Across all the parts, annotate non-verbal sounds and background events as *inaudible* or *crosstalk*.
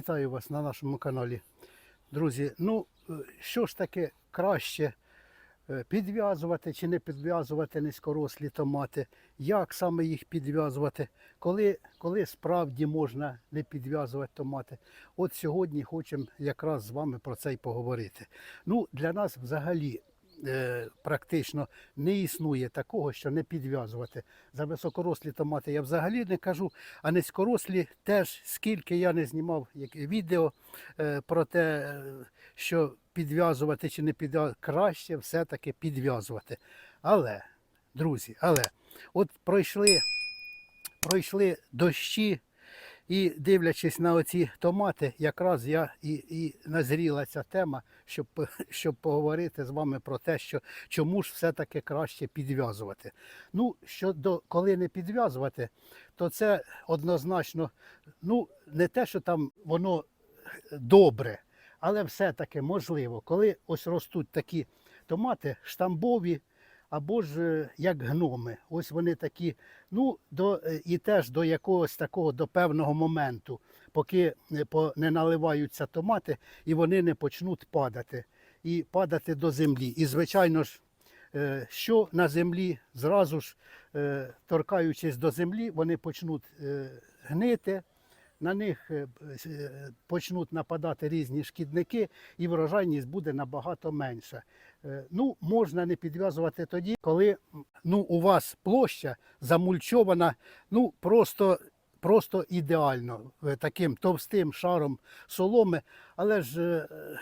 Вітаю вас на нашому каналі. Друзі, ну е, що ж таке краще е, підв'язувати чи не підв'язувати низькорослі томати? Як саме їх підв'язувати? Коли, коли справді можна не підв'язувати томати? От сьогодні хочемо якраз з вами про це й поговорити. Ну, для нас взагалі практично не існує такого, що не підв'язувати. За високорослі томати я взагалі не кажу, а низькорослі теж, скільки я не знімав відео е, про те, е, що підв'язувати чи не підв'язувати, краще все-таки підв'язувати. Але, друзі, але от пройшли, пройшли дощі, і дивлячись на оці томати, якраз я і, і назріла ця тема, щоб, *laughs* щоб поговорити з вами про те, що чому ж все-таки краще підв'язувати. Ну, щодо коли не підв'язувати, то це однозначно, ну, не те, що там воно добре, але все-таки можливо, коли ось ростуть такі томати штамбові, або ж е, як гноми. Ось вони такі, ну, до, е, і теж до якогось такого до певного моменту, поки не наливаються томати і вони не почнуть падати. І падати до землі. І, звичайно ж, е, що на землі, зразу ж е, торкаючись до землі, вони почнуть е, гнити, на них е, с- е, почнуть нападати різні шкідники, і врожайність буде набагато менша. Е, Ну, можна не підв'язувати тоді, коли ну, у вас площа замульчована, ну просто, просто ідеально е, таким товстим шаром соломи, але ж. е,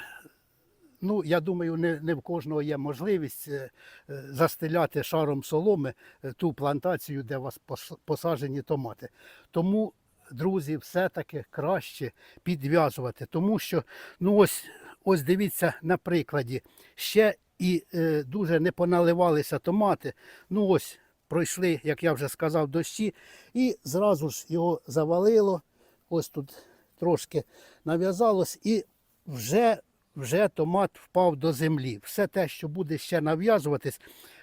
Ну, я думаю, не, не в кожного є можливість е, е, застеляти шаром соломи е, ту плантацію, де у вас пос- посаджені томати. Тому, друзі, все-таки краще підв'язувати, тому що, ну ось, ось дивіться на прикладі, ще і е, дуже не поналивалися томати. Ну ось пройшли, як я вже сказав, дощі, і зразу ж його завалило. Ось тут трошки нав'язалось, і вже вже томат впав до землі. Все те, що буде ще нав'язуватись,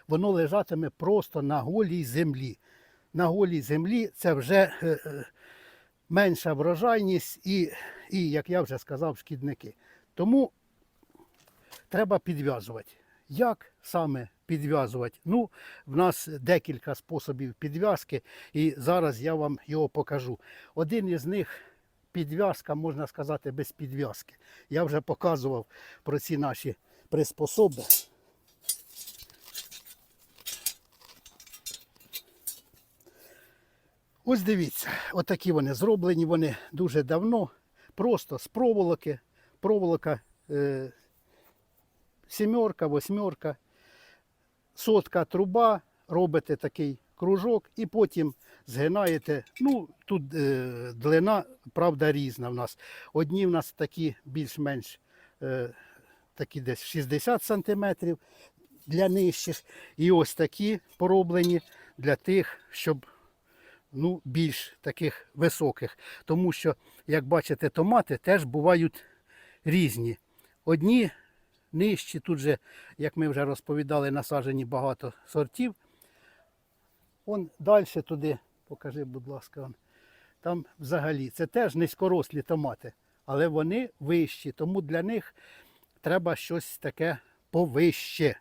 воно лежатиме просто на голій землі. На голій землі це вже е, е, менша врожайність і, і, як я вже сказав, шкідники. Тому треба підв'язувати. Як саме підв'язувати? Ну, в нас декілька способів підв'язки, і зараз я вам його покажу. Один із них підв'язка, можна сказати, без підв'язки. Я вже показував про ці наші приспособи. Ось дивіться, отакі вони зроблені, вони дуже давно, просто з проволоки. Проволока е, сімерка, восьмерка, сотка труба, робите такий кружок і потім згинаєте. Ну, тут е, длина, правда, різна в нас. Одні в нас такі більш-менш е, такі десь 60 сантиметрів для нижчих. І ось такі пороблені для тих, щоб ну, більш таких високих. Тому що, як бачите, томати теж бувають різні. Одні нижчі, тут же, як ми вже розповідали, насаджені багато сортів. Вон далі туди, покажи, будь ласка, он. там взагалі це теж низькорослі томати, але вони вищі, тому для них треба щось таке повище.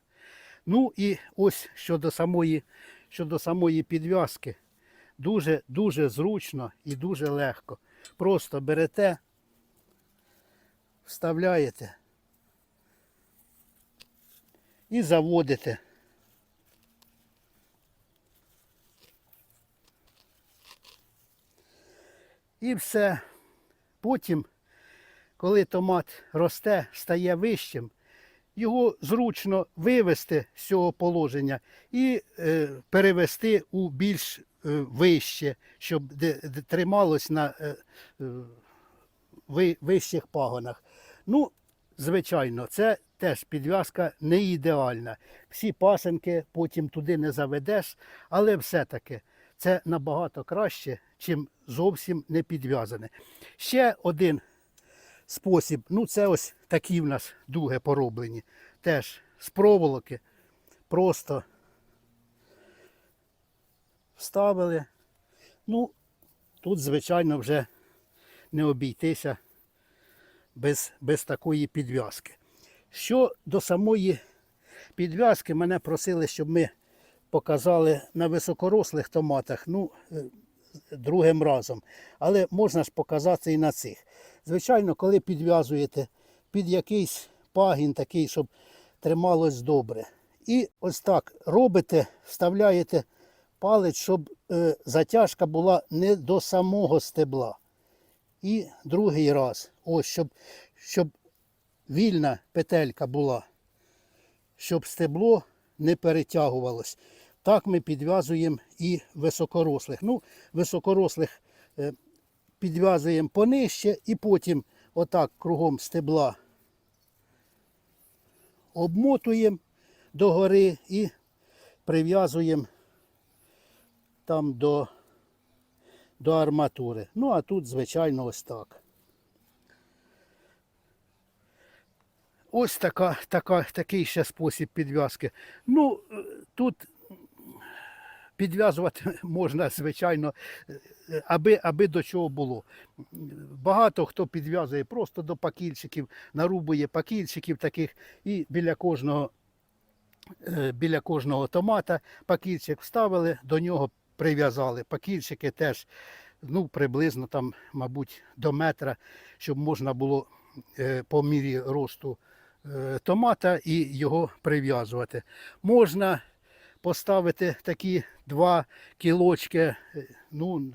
Ну і ось щодо самої, щодо самої підв'язки. Дуже дуже зручно і дуже легко. Просто берете, вставляєте і заводите. І все. Потім, коли томат росте, стає вищим, його зручно вивести з цього положення і е, перевести у більш вище, щоб трималось на е, е, ви- вищих пагонах. Ну, звичайно, це теж підв'язка не ідеальна. Всі пасенки потім туди не заведеш, але все-таки це набагато краще, чим зовсім не підв'язане. Ще один спосіб, ну це ось такі в нас дуги пороблені. Теж з проволоки. Просто вставили. Ну, тут, звичайно, вже не обійтися без, без такої підв'язки. Що до самої підв'язки, мене просили, щоб ми показали на високорослих томатах. Ну, е, другим разом. Але можна ж показати і на цих. Звичайно, коли підв'язуєте під якийсь пагін такий, щоб трималось добре. І ось так робите, вставляєте палець, щоб е, затяжка була не до самого стебла. І другий раз, ось, щоб, щоб вільна петелька була, щоб стебло не перетягувалось. Так ми підв'язуємо і високорослих. Ну, високорослих е, підв'язуємо понижче і потім отак кругом стебла обмотуємо догори і прив'язуємо там до, до арматури. Ну, а тут, звичайно, ось так. Ось така, така, такий ще спосіб підв'язки. Ну, тут підв'язувати *laughs* можна, звичайно, аби, аби до чого було. Багато хто підв'язує просто до пакільчиків, нарубує пакільчиків таких і біля кожного, е, біля кожного томата пакільчик вставили, до нього прив'язали. Пакільчики теж ну, приблизно там, мабуть, до метра, щоб можна було е, по мірі росту е, томата і його прив'язувати. Можна поставити такі два кілочки, е, ну,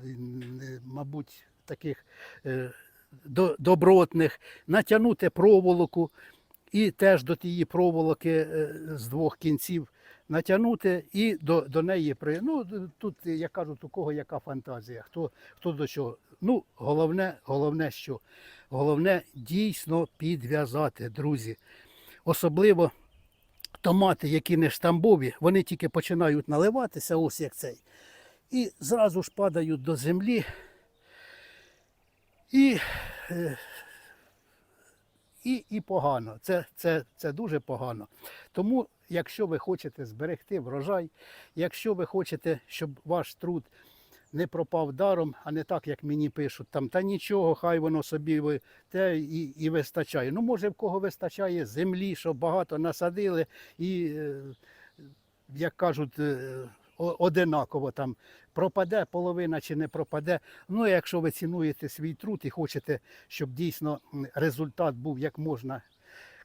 мабуть, таких до- добротних, натягнути проволоку і теж до тієї проволоки з двох кінців натягнути і до, до неї при. Ну, тут, як кажуть, у кого яка фантазія, хто, хто до чого. Ну, головне, головне що? Головне дійсно підв'язати, друзі. Особливо томати, які не штамбові, вони тільки починають наливатися, ось як цей. І зразу ж падають до землі. І, е, і, і погано. Це, це, це дуже погано. Тому, якщо ви хочете зберегти врожай, якщо ви хочете, щоб ваш труд не пропав даром, а не так, як мені пишуть, там, та нічого, хай воно собі ви, те і, і вистачає. Ну, може, в кого вистачає землі, щоб багато насадили, і, е, як кажуть, е, одинаково там пропаде половина чи не пропаде. Ну, якщо ви цінуєте свій труд і хочете, щоб дійсно результат був як можна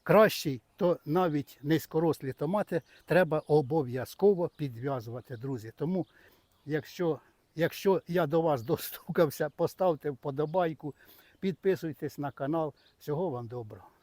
кращий, то навіть низькорослі томати треба обов'язково підв'язувати, друзі. Тому, якщо, якщо я до вас *laughs* достукався, поставте вподобайку, підписуйтесь на канал. Всього вам доброго.